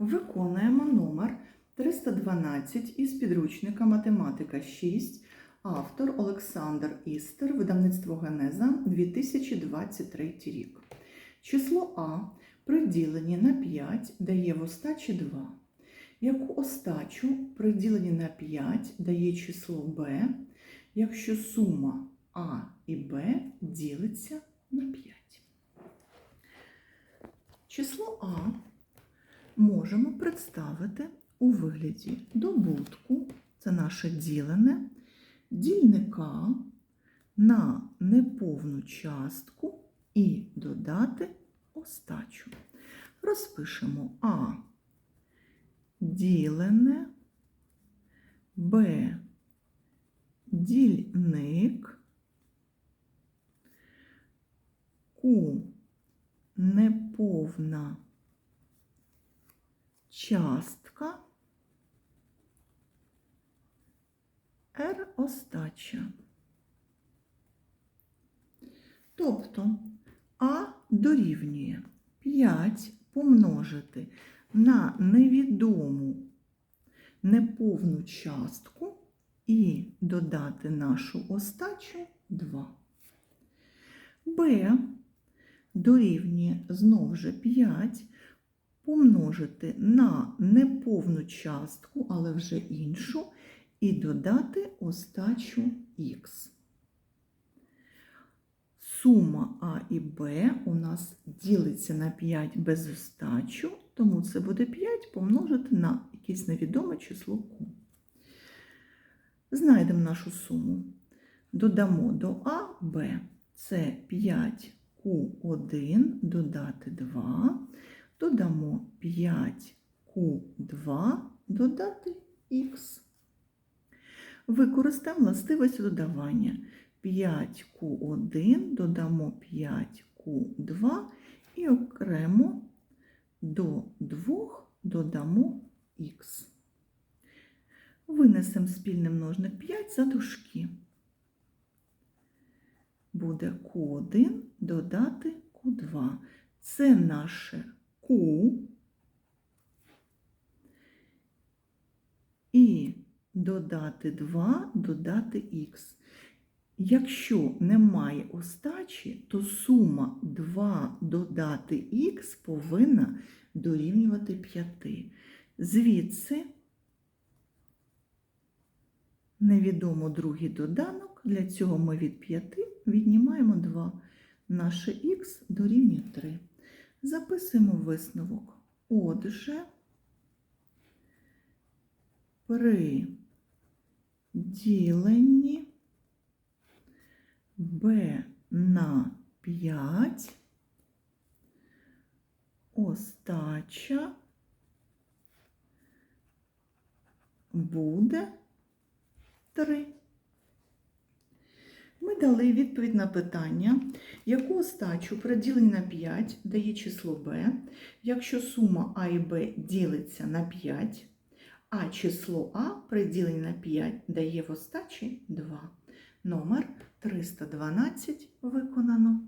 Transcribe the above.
Виконуємо номер 312 із підручника Математика 6, автор Олександр Істер, видавництво Генеза 2023 рік. Число А при діленні на 5 дає в остачі 2. Яку остачу при діленні на 5 дає число Б, якщо сума А і Б ділиться на 5? Число А можемо представити у вигляді добутку, це наше ділене, дільника на неповну частку і додати остачу. Розпишемо А ділене, Б дільник, Q неповна частка, R остача. Тобто А дорівнює 5 помножити на невідому неповну частку і додати нашу остачу 2. Б дорівнює знову ж 5 помножити на неповну частку, але вже іншу, і додати остачу х. Сума А і Б у нас ділиться на 5 без остачу, тому це буде 5 помножити на якесь невідоме число Q. Знайдемо нашу суму. Додамо до А Б. Це 5Q1 додати 2. Додамо 5Q2 додати х. Використаємо властивість додавання. 5Q1 додамо 5Q2 і окремо до 2 додамо х. Винесемо спільний множник 5 за дужки. Буде Q1 додати Q2. Це наше Q. І додати 2, додати х. Якщо немає остачі, то сума 2 додати х повинна дорівнювати 5. Звідси невідомо другий доданок, для цього ми від 5 віднімаємо 2. Наше х дорівнює 3. Записуємо висновок. Отже, при діленні b на 5 остача буде 3. Ми дали відповідь на питання, яку остачу при діленні на 5 дає число b, якщо сума а і b ділиться на 5, а число а при діленні на 5 дає в остачі 2. Номер 312 виконано.